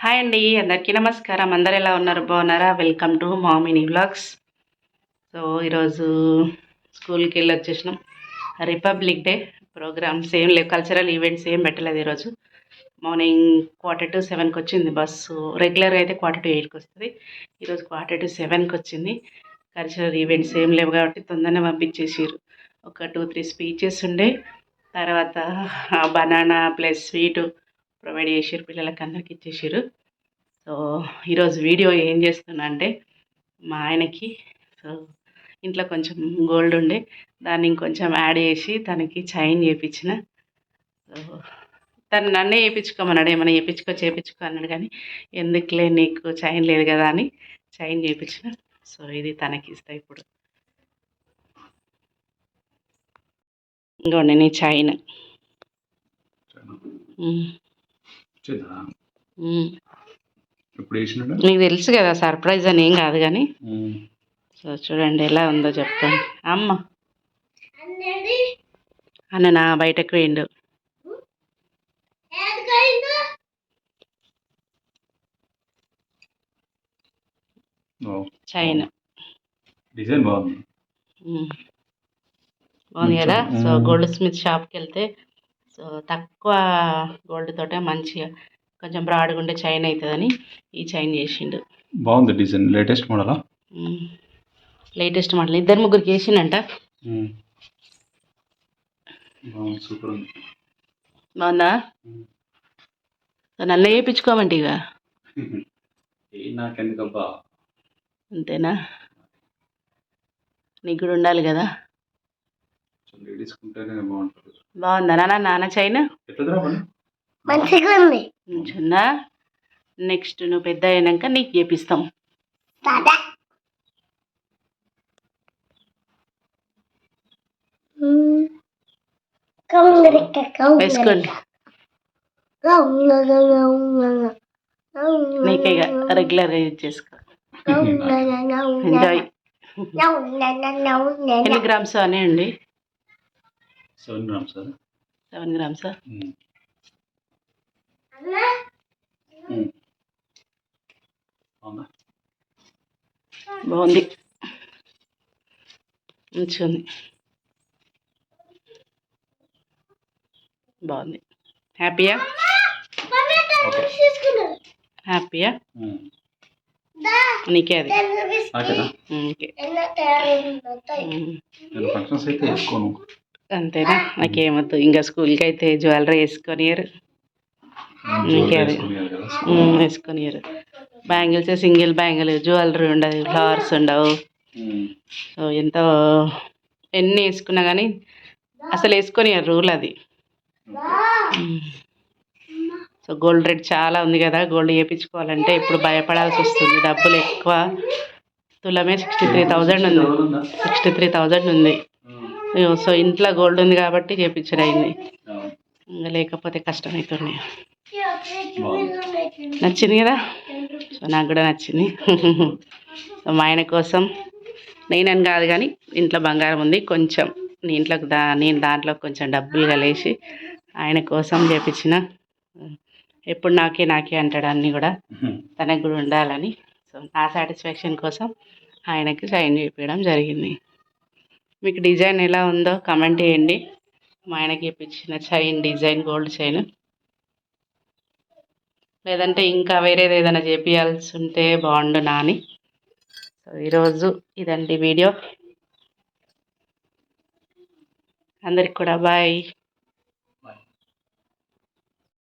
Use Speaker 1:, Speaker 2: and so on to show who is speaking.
Speaker 1: Hi అండి అందరికీ నమస్కారం. అందరు ఎలా ఉన్నారు? బాగున్నారా? Welcome to Mamini vlogs so ఈరోజు స్కూల్కి వెళ్ళి వచ్చేసినాం రిపబ్లిక్ డే ప్రోగ్రామ్స్ ఏం లేవు కల్చరల్ ఈవెంట్స్ ఏం పెట్టలేదు ఈరోజు. మార్నింగ్ క్వార్టర్ టు సెవెన్కి వచ్చింది బస్సు రెగ్యులర్గా అయితే క్వార్టర్ టు ఎయిట్కి వస్తుంది. ఈరోజు క్వార్టర్ టు సెవెన్కి వచ్చింది. కల్చరల్ ఈవెంట్స్ ఏం లేవు కాబట్టి తొందరనే పంపించేసారు ఒక టూ త్రీ స్పీచెస్ ఉండే. తర్వాత బనానా ప్లస్ స్వీటు ప్రొవైడ్ చేసారు పిల్లలకి అందరికి ఇచ్చేసారు సో ఈరోజు వీడియో ఏం చేస్తున్నా అంటే మా ఆయనకి సో ఇంట్లో కొంచెం గోల్డ్ ఉండే దాన్ని ఇంకొంచెం యాడ్ చేసి తనకి చైన్ చేయించిన సో తను నన్నే చేయించుకోమన్నాడు ఏమైనా చేయించుకో చేయించుకో అన్నాడు కానీ ఎందుకులే నీకు చైన్ లేదు కదా అని చైన్ చేయించిన సో ఇది తనకి ఇస్తా ఇప్పుడు. ఇంకోండి నీ చైన్ ఉమ్,
Speaker 2: వచ్చిందా
Speaker 1: ఉమ్.
Speaker 2: ఇప్పుడు వేసినాడు
Speaker 1: నీకు తెలుసు కదా సర్ప్రైజ్ అని ఏం కాదు కానీ. సో చూడండి ఎలా ఉందో చెప్తాను. అమ్మ. అన్న నా బయటకు పోయిండు. చైన్.
Speaker 2: డిజైన్ బాగుంది.
Speaker 1: బాగుంది కదా? సో. గోల్డ్ స్మిత్ షాప్కి వెళ్తే సో తక్కువ గోల్డ్ తోటే మంచిగా కొంచెం బ్రాడ్గా ఉండే చైన్ అవుతుందని ఈ చైన్ చేసిండు.
Speaker 2: బాగుంది డిజైన్. లేటెస్ట్ మోడలా?
Speaker 1: Latest model. ఇద్దరు ముగ్గురికి వేసిండంట
Speaker 2: బాగుంది. సూపర్ ఉంది.
Speaker 1: బాగుందా? నన్ను వేయించుకోమంటే ఇక? అంతేనా? నీకు కూడా ఉండాలి కదా?
Speaker 2: లేడీస్ కుంటేనే బాగుంటుంది.
Speaker 1: బాగుందా? నాన్న నాన్న చైన్?
Speaker 3: మంచిగా ఉంది.
Speaker 1: ఉంచుందా నెక్స్ట్ నువ్వు పెద్ద అయినాక నీకు చేపిస్తాం. వేసుకోండి. నీకే రెగ్యులర్గా యూజ్ చేసుకో. ఎంజాయ్ ఎన్ని గ్రామ్స్ అనే అండి
Speaker 2: seven grams sir.
Speaker 1: Seven grams బాగుంది? ఉంచుంది బాగుంది. హ్యాపీయా? హ్యాపీయా? నీకే అది. ఓకే.
Speaker 2: నేను ఫంక్షన్స్ అయితే వేసుకోను
Speaker 1: అంతేనా? నాకేమొద్దు. ఇంకా స్కూల్కి అయితే జ్యువెలరీ వేసుకొనియరు
Speaker 2: కదా
Speaker 1: వేసుకొనియరు. బ్యాంగిల్స్ సింగిల్ బ్యాంగిల్ జ్యువెలరీ ఉండదు. ఫ్లవర్స్ ఉండవు. సో ఎంతో ఎన్ని వేసుకున్నా కానీ అసలు వేసుకొని రూల్ అది. సో గోల్డ్ రేట్ చాలా ఉంది కదా. గోల్డ్ వేయించుకోవాలంటే ఇప్పుడు భయపడాల్సి వస్తుంది. డబ్బులు ఎక్కువ. తులమే సిక్స్టీ త్రీ థౌజండ్ ఉంది? సిక్స్టీ త్రీ థౌజండ్ ఉంది. సో ఇంట్లో గోల్డ్ ఉంది కాబట్టి చేపించడం అయింది. ఇంకా లేకపోతే కష్టమవుతుంది
Speaker 2: బాగుంది.
Speaker 1: నచ్చింది కదా? సో నాకు కూడా నచ్చింది. సో మా ఆయన కోసం నేనని కాదు కానీ ఇంట్లో బంగారం ఉంది. కొంచెం నీ ఇంట్లోకి దా నేను దాంట్లో కొంచెం డబ్బులు కలిసి ఆయన కోసం చేపించిన. ఎప్పుడు నాకే నాకే అంటాడు అన్నీ కూడా. తనకు కూడా ఉండాలని. సో నా సాటిస్ఫాక్షన్ కోసం ఆయనకి సైన్ చేపించడం జరిగింది. మీకు డిజైన్ ఎలా ఉందో కమెంట్ చేయండి. మా ఆయనకి ఇప్పించిన చైన్ డిజైన్ గోల్డ్ చైన్. లేదంటే ఇంకా వేరేది ఏదైనా చేపియాల్సి ఉంటే బాగుండు నాని. సో ఈరోజు ఇదండి వీడియో. అందరికి కూడా బాయ్.